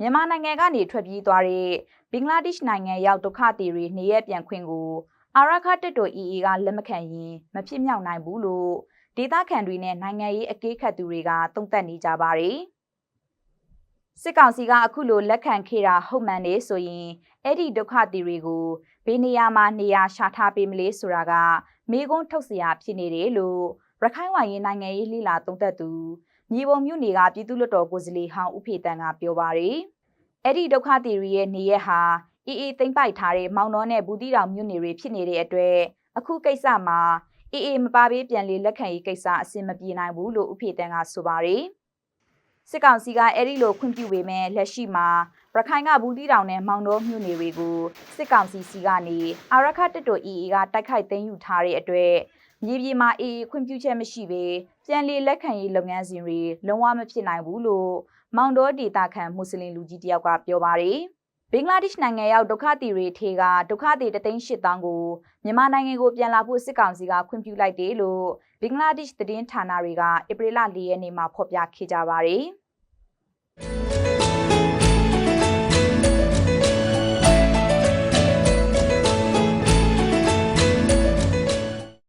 မြန်မာနိုင်ငံကနေထွက်ပြေးသွားတဲ့ဘင်္ဂလားဒေ့ရှ်နိုင်ငံရောက်ဒုက္ခသည်တွေနေရပြန်ခွင့်ကိုအာရခတက်တော် EA ကလက်မခံရင်မဖြစ်မြောက်နိုင်ဘူးလို့ဒေသခံတွေနဲ့နိုင်ငံရေးအကဲခတ်သူတွေကသုံးသပ်နေကြပါတယ်။စစ်ကောင်စီကအခုလိုလက်ခံခဲ့တာဟုတ်မှန်နေဆိုရင်အဲ့ဒီဒုက္ခသည်တွေကိုဘေးနေရာမှာနေရာရှာထားပေးမလဲဆိုတာကမေးခွန်းထုတ်စရာဖြစ်နေတယ်လို့ရခိုင်ဝိုင်ရင်နိုင်ငံရေးလှိလာသုံးသပ်သူ မြေပုံမြို့နယ်ကပြည်သူ့လွှတ်တော်ကိုယ်စားလှယ်ဟောင်းဦးဖေတန်ကပြောပါရယ်အဲ့ဒီဒုက္ခသည်တွေရဲ့နေရက်ဟာအေးအေးသိမ့်ပိုက်ထားတဲ့မောင်နှောနဲ့ဘူးတီတောင်မြို့နယ်တွေဖြစ်နေတဲ့အတွက်အခုကိစ္စမှာအေးအေးမပါပေးပြန်လေလက်ခံရေးကိစ္စအဆင်မပြေနိုင်ဘူးလို့ဦးဖေတန်ကဆိုပါရယ်စစ်ကောင်စီကအဲ့ဒီလိုခွင့်ပြုပေမဲ့လက်ရှိမှာ ရခိုင်ကဘူးတီတောင်နဲ့မောင်နှောမြို့နယ်တွေကိုစစ်ကောင်စီစီကနေအာရခတက်တို EA ကတိုက်ခိုက်သိမ်းယူထားတဲ့အတွက်မြေပြင်မှာအေးခွင့်ပြုချက်မရှိဘဲပြန်လည်လက်ခံရေးလုပ်ငန်းစဉ်တွေလုံးဝမဖြစ်နိုင်ဘူးလို့မောင်တော်ဒေတာခန်မွတ်စလင်လူကြီးတယောက်ကပြောပါတယ်ဘင်္ဂလားဒေ့ရှ်နိုင်ငံရောက်ဒုက္ခသည်တွေထေကဒုက္ခသည်တသိန်း၈တောင်းကိုမြန်မာနိုင်ငံကိုပြန်လာဖို့စစ်ကောင်စီကခွင့်ပြုလိုက်တယ်လို့ဘင်္ဂလားဒေ့ရှ်သတင်းဌာနတွေကဧပြီလ၄ရက်နေ့မှာဖော်ပြခဲ့ကြပါတယ်။